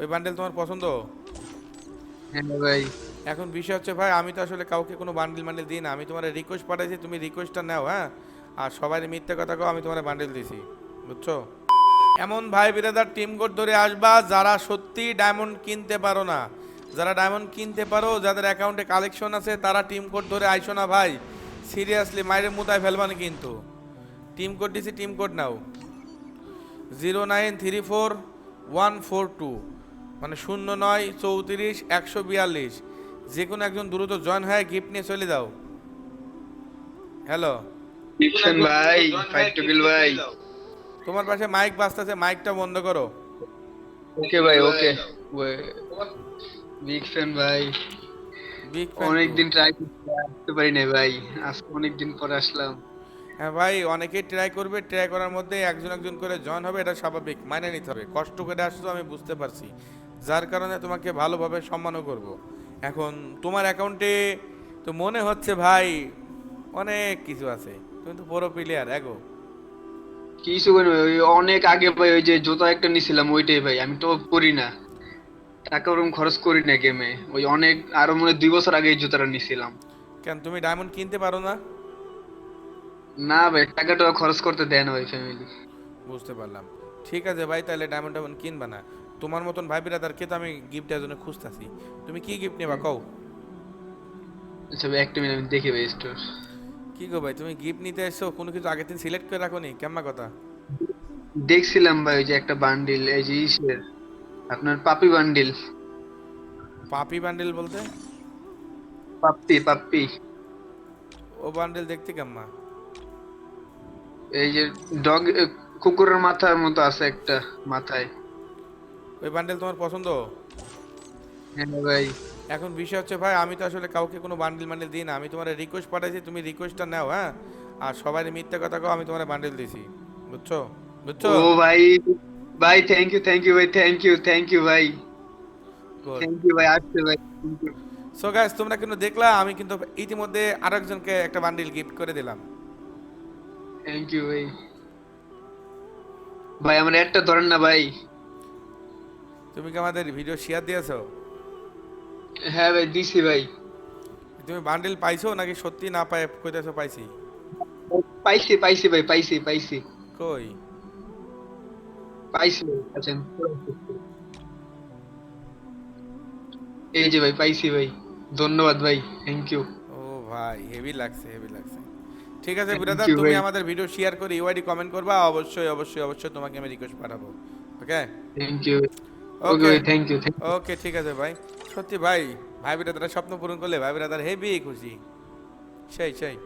ওই বান্ডেল তোমার পছন্দ? হ্যাঁ ভাই। এখন বিষয় হচ্ছে ভাই আমি তো আসলে কাউকে কোনো বান্ডেল বান্ডেল দিই না। আমি তোমার রিকোয়েস্ট পাঠাইছি তুমি রিকোয়েস্টটা নাও হ্যাঁ? আর সবাই মিথ্যে কথা কও আমি তোমার বান্ডেল দিছি। বুঝছ? এমন ভাই বিরাদার টিম কোড ধরে আসবা যারা সত্যি ডায়মন্ড কিনতে পারো না। যারা ডায়মন্ড কিনতে পারো যাদের অ্যাকাউন্টে কালেকশন আছে তারা টিম কোড ধরে আইসো না ভাই। সিরিয়াসলি মায়ের মুতায় ফেলবানি কিন্তু। টিম কোড দিছি টিম কোড নাও। Zero nine three four one four two মানে শূন্য নয় চৌত্রিশ একশো বিয়াল্লিশ। যে কোনো একজন দ্রুত জয়েন হয়ে গিফট নিয়ে চলে যাও। হ্যালো ভাই ভাই। তোমার পাশে মাইক বাজতেছে মাইকটা বন্ধ করো। ওকে ভাই ওকে। বিগ ফ্যান ভাই। বিগ অনেক দিন ট্রাই করতে পারি না ভাই আজকে অনেক দিন পরে আসলাম। হ্যাঁ ভাই অনেকেই ট্রাই করবে ট্রাই করার মধ্যে একজন একজন করে জয়েন হবে এটা স্বাভাবিক মাইনে নিতে হবে। কষ্ট করে আসছো আমি বুঝতে পারছি। যার কারণে তোমাকে ভালোভাবে সম্মানও করব। এখন তোমার অ্যাকাউন্টে তো মনে হচ্ছে ভাই অনেক কিছু আছে। তুমি তো বড় প্লেয়ার এগো কিছু করি ওই অনেক আগে ভাই ওই যে জুতা একটা নিছিলাম ওইটাই ভাই আমি তো করি না। টাকা ওরকম খরচ করি না গেমে ওই অনেক আরও মনে দুই বছর আগে এই জুতাটা নিছিলাম। কেন তুমি ডায়মন্ড কিনতে পারো না? না ভাই টাকাটা খরচ করতে দেয় না ভাই ফ্যামিলি বুঝতে পারলাম। ঠিক আছে ভাই তাহলে ডায়মন্ড ডায়মন্ড কিনবা না। তোমার মতন ভাই বিরাদারকে তো আমি গিফটের জন্য খুঁজতেছি। তুমি কি গিফট নেবা? কও। আচ্ছা একটা মিনিট আমি দেখি ভাই স্টোর কি গো ভাই তুমি গিফট নিতে এসছো কোনো কিছু আগের দিন সিলেক্ট করে রাখো নি কেমন কথা? দেখছিলাম ভাই ওই যে একটা বান্ডিল এই যে ইসের আপনার পাপি বান্ডিল পাপি বান্ডিল বলতে? Puppy puppy. ও বান্ডিল দেখতে কেমন? এই যে ডগ কুকুরের মাথার মতো আছে একটা মাথায়। ওই বান্ডেল তোমার পছন্দ? হ্যাঁ ভাই। এখন বিষয় হচ্ছে ভাই আমি তো আসলে কাউকে কোনো বান্ডেল বান্ডেল দিই না। আমি তোমার রিকোয়েস্ট পাঠাইছি তুমি রিকোয়েস্টটা নাও হ্যাঁ? আর সবাই মিথ্যে কথা কও আমি তোমার বান্ডেল দিছি। বুঝছ? বুঝছ? ও ভাই ভাই থ্যাংক ইউ থ্যাংক ইউ ভাই থ্যাংক ইউ থ্যাংক ইউ ভাই। থ্যাংক ইউ ভাই আসছে ভাই। সো গাইস তোমরা কিন্তু দেখলা আমি কিন্তু ইতিমধ্যে আরেকজনকে একটা বান্ডেল গিফট করে দিলাম। থ্যাংক ইউ ভাই। ভাই আমার একটা ধরেন না ভাই। তুমি কি আমাদের ভিডিও শেয়ার দিয়েছ? হ্যাঁ ভাই দিছি ভাই। তুমি বান্ডেল পাইছো নাকি সত্যি না পাই কইতেছো পাইছি? পাইছি পাইছি ভাই পাইছি পাইছি। কই? পাইছি ভাই আচ্ছা এই যে ভাই পাইছি ভাই। ধন্যবাদ ভাই থ্যাংক ইউ ও ভাই হেভি লাগছে হেভি লাগছে। ঠিক আছে ব্রাদার তুমি আমাদের ভিডিও শেয়ার করে ইউআইডি কমেন্ট করবা অবশ্যই অবশ্যই অবশ্যই তোমাকে আমি রিকোয়েস্ট পাঠাবো। Okay thank you okay thank you okay ঠিক আছে ভাই। সত্যি ভাই ভাই বিরাদার স্বপ্ন পূরণ করলে ভাই বিরাদার হেভি খুশি। সেই সেই।